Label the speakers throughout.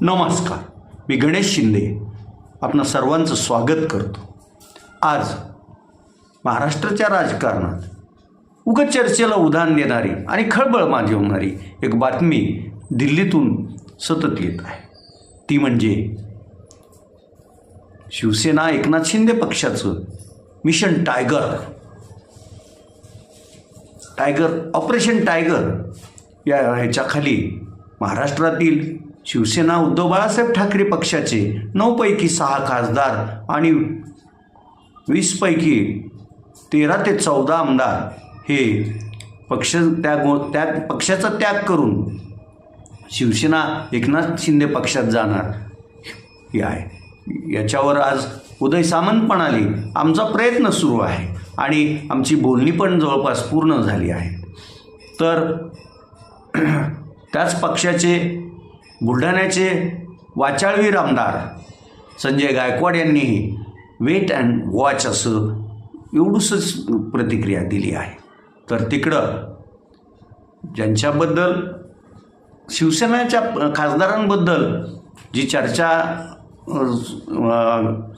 Speaker 1: नमस्कार. मी गणेश शिंदे. आपणा सर्वांचं स्वागत करतो. आज महाराष्ट्राच्या राजकारणात उग चर्चेला उधाण देणारी आणि खळबळ माजवणारी एक बातमी दिल्लीतून सतत येत आहे. ती म्हणजे शिवसेना एकनाथ शिंदे पक्षाचं mission tiger. Tiger operation tiger या ह्याच्याखाली महाराष्ट्रातील शिवसेना उद्धव बाळासाहेब ठाकरे पक्षाचे नऊपैकी सहा खासदार आणि वीसपैकी तेरा ते चौदा आमदार हे पक्ष त्याग त्याग पक्षाचा त्याग करून शिवसेना एकनाथ शिंदे पक्षात जाणार हे आहे. याच्यावर आज उदय सामंत म्हणाले आमचा प्रयत्न सुरू आहे आणि आमची बोलणी पण जवळपास पूर्ण झाली आहे. तर त्याच पक्षाचे बुलढाण्याचे वाचाळवीर आमदार संजय गायकवाड यांनीही वेट अँड वॉच असं एवढूसच प्रतिक्रिया दिली आहे. तर तिकडं ज्यांच्याबद्दल शिवसेनेच्या खासदारांबद्दल जी चर्चा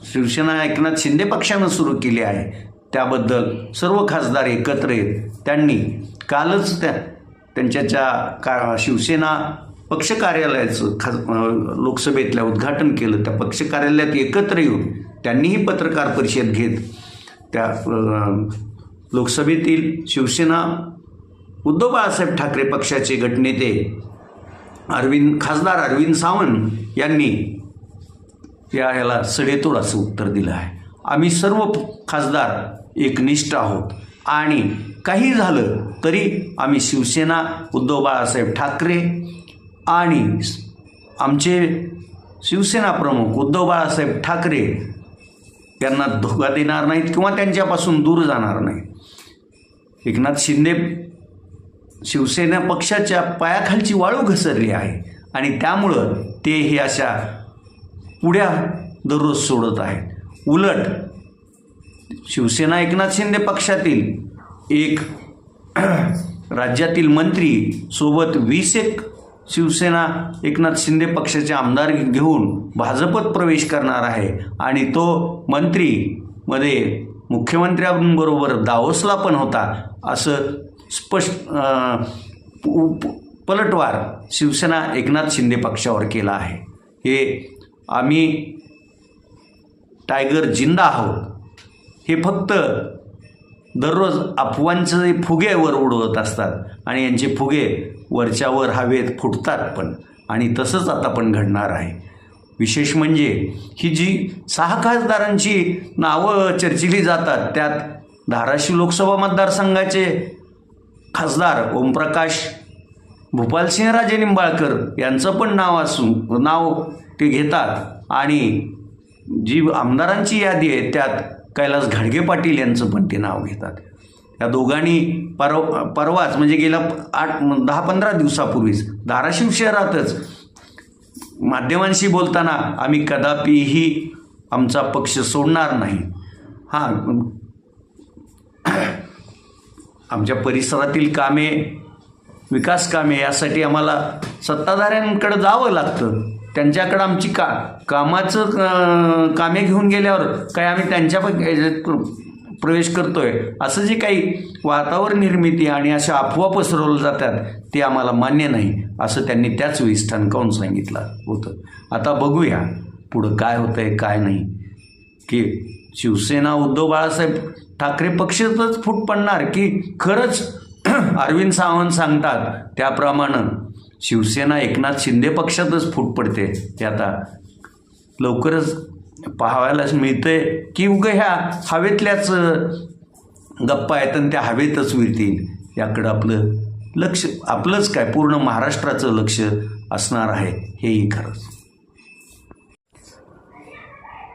Speaker 1: शिवसेना एकनाथ शिंदे पक्षानं सुरू केली आहे त्याबद्दल सर्व खासदार एकत्र येत त्यांनी कालच त्या त्यांच्याच्या का शिवसेना पक्ष कार्यालयाचं खास लोकसभेतल्या उद्घाटन केलं त्या पक्ष कार्यालयात एकत्र येऊन त्यांनीही पत्रकार परिषद घेत त्या लोकसभेतील शिवसेना उद्धव बाळासाहेब ठाकरे पक्षाचे गटनेते अरविंद खासदार अरविंद सावंत यांनी या ह्याला सडेतोड असं उत्तर दिलं आहे. आम्ही सर्व खासदार एकनिष्ठ आहोत आणि काही झालं तरी आम्ही शिवसेना उद्धव बाळासाहेब ठाकरे आणि आमचे शिवसेना प्रमुख उद्धव बाळासाहेब ठाकरे त्यांना धोका देणार नाहीत किंवा त्यांच्यापासून दूर जाणार नाही एकनाथ शिंदे शिवसेना पक्षाच्या पायाखालची वाळू घसरली आहे आणि त्यामुळं ते हे अशा पुढ्या दररोज सोडत आहेत. उलट शिवसेना एकनाथ शिंदे पक्षातील एक राज्यातील मंत्री सोबत वीस एक शिवसेना एकनाथ शिंदे पक्षाचे आमदार घेऊन भाजपत प्रवेश करणार आहे. आणि तो मंत्रीमध्ये मुख्यमंत्र्यांबरोबर दावोसला पण होता असं स्पष्ट पलटवार शिवसेना एकनाथ शिंदे पक्षावर केला आहे. हे आम्ही टायगर जिंदा आहोत. हे फक्त दररोज अफवांचे जे फुगे वर उडवत असतात आणि यांचे फुगे वरच्यावर हवेत फुटतात पण. आणि तसंच आता पण घडणार आहे. विशेष म्हणजे ही जी सहा खासदारांची नावं चर्चिली जातात त्यात धाराशिव लोकसभा मतदारसंघाचे खासदार ओमप्रकाश भूपालसिंहराजे निंबाळकर यांचं पण नाव असून नाव ते घेतात. आणि जी आमदारांची यादी आहे त्यात कैलास घाडगे पाटील यांचं पण ते नाव घेतात. या दोघांनी परव परवाच म्हणजे गेल्या आठ दहा पंधरा दिवसापूर्वीच धाराशिव शहरातच माध्यमांशी बोलताना आम्ही कदापिही आमचा पक्ष सोडणार नाही. हां आमच्या परिसरातील कामे विकास कामे यासाठी आम्हाला सत्ताधाऱ्यांकडे जावं लागतं. त्यांच्याकडं आमची का कामाचं कामे घेऊन गेल्यावर काय आम्ही त्यांच्या प्रवेश याच्यात आहे असं जे काही वातावरण निर्मिती आणि अशा अफवा पसरवल्या जातात ते आम्हाला मान्य नाही असं त्यांनी त्याच वेळी ठणकावून सांगितलं होतं. आता बघूया पुढं काय होतंय काय नाही. की शिवसेना उद्धव बाळासाहेब ठाकरे पक्षातच फूट पडणार की खरंच अरविंद सावंत सांगतात त्याप्रमाणे शिवसेना एकनाथ शिंदे पक्षातच फूट पडते ते आता लवकरच पाहायला मिळतंय की उग ह्या हवेतल्याच गप्पा आहेत आणि त्या हवेतच विरतील याकडं आपलं लक्ष आपलंच काय पूर्ण महाराष्ट्राचं लक्ष असणार आहे हेही खरंच.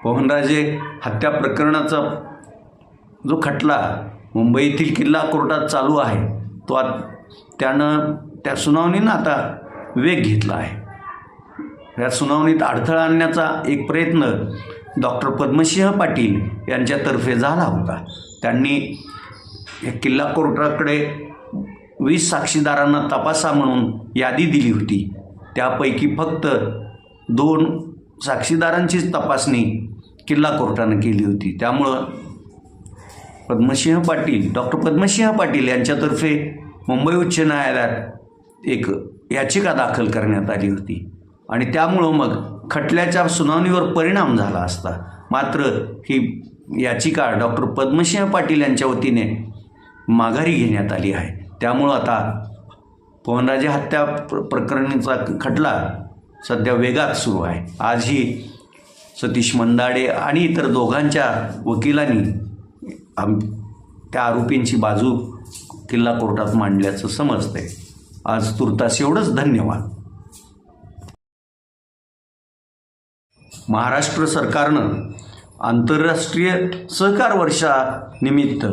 Speaker 1: पवनराजे हत्या प्रकरणाचा जो खटला मुंबईतील किल्ला कोर्टात चालू आहे तो आत त्यानं त्या सुनावणीनं आता वेग घेतला आहे. या सुनावणीत अडथळा आणण्याचा एक प्रयत्न डॉक्टर पद्मसिंह पाटील यांच्यातर्फे झाला होता. त्यांनी या किल्ला कोर्टाकडे वीस साक्षीदारांना तपासा म्हणून यादी दिली होती. त्यापैकी फक्त दोन साक्षीदारांचीच तपासणी किल्ला कोर्टानं केली होती. त्यामुळं पद्मसिंह पाटील डॉक्टर पद्मसिंह पाटील यांच्यातर्फे मुंबई उच्च न्यायालयात एक याचिका दाखल करण्यात आली होती. आणि त्यामुळं मग खटल्याच्या सुनावणीवर परिणाम झाला असता. मात्र ही याचिका डॉक्टर पद्मसिंह पाटील यांच्या वतीने माघारी घेण्यात आली आहे. त्यामुळं आता पवनराजे हत्या प्र प्रकरणीचा खटला सध्या वेगात सुरू आहे. आजही सतीश मंदाडे आणि इतर दोघांच्या वकिलांनी आम त्या आरोपींची बाजू किल्ला कोर्टात मांडल्याचं समजतंय. आज तुर्तास एवढंच धन्यवाद. महाराष्ट्र सरकारनं आंतरराष्ट्रीय सहकार वर्षानिमित्त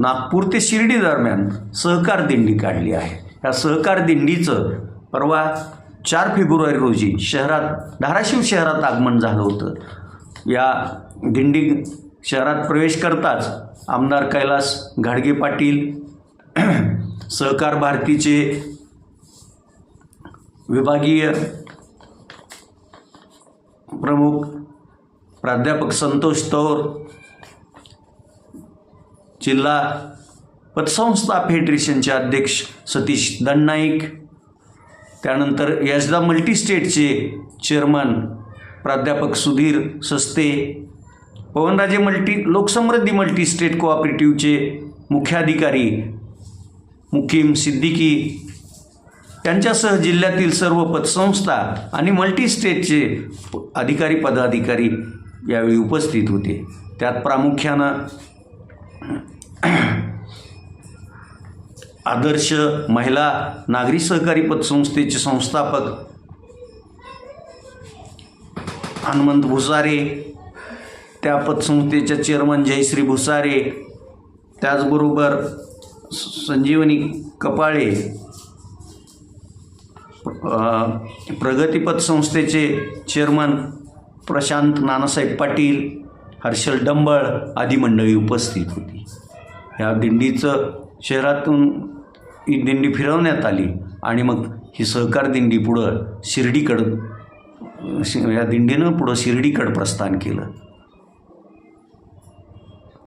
Speaker 1: नागपूर ते शिर्डी दरम्यान सहकार दिंडी काढली आहे. या सहकार दिंडीचं परवा चार फेब्रुवारी रोजी शहरात धाराशिव शहरात आगमन झालं होतं. या दिंडी शहरात प्रवेश करताच आमदार कैलास घाडगे पाटील सहकार भारतीचे विभागीय प्रमुख प्राध्यापक संतोष तौर जिल्हा पतसंस्था फेडरेशनचे अध्यक्ष सतीश दंडनाईक त्यानंतर यशदा मल्टीस्टेटचे चेअरमन प्राध्यापक सुधीर सस्ते पवनराजे मल्टी लोकसमृद्धी मल्टीस्टेट कोऑपरेटिव्हचे मुख्याधिकारी मुकीम सिद्दीकी त्यांच्यासह जिल्ह्यातील सर्व पतसंस्था आणि मल्टीस्टेटचे अधिकारी पदाधिकारी यावेळी उपस्थित होते. त्यात प्रामुख्यानं आदर्श महिला नागरी सहकारी पतसंस्थेचे संस्थापक हनुमंत भुसारे त्या पतसंस्थेच्या चेअरमन जयश्री भुसारे त्याचबरोबर संजीवनी कपाळे अ, संस्थेचे चेअरमन प्रशांत नानासाहेब पाटील हर्षल डंबळ आदी मंडळी उपस्थित होती. ह्या दिंडीचं शहरातून ही दिंडी फिरवण्यात आली आणि मग ही सहकार दिंडी पुढं शिर्डीकडं शि- या दिंडीनं पुढं शिर्डीकडं प्रस्थान केलं.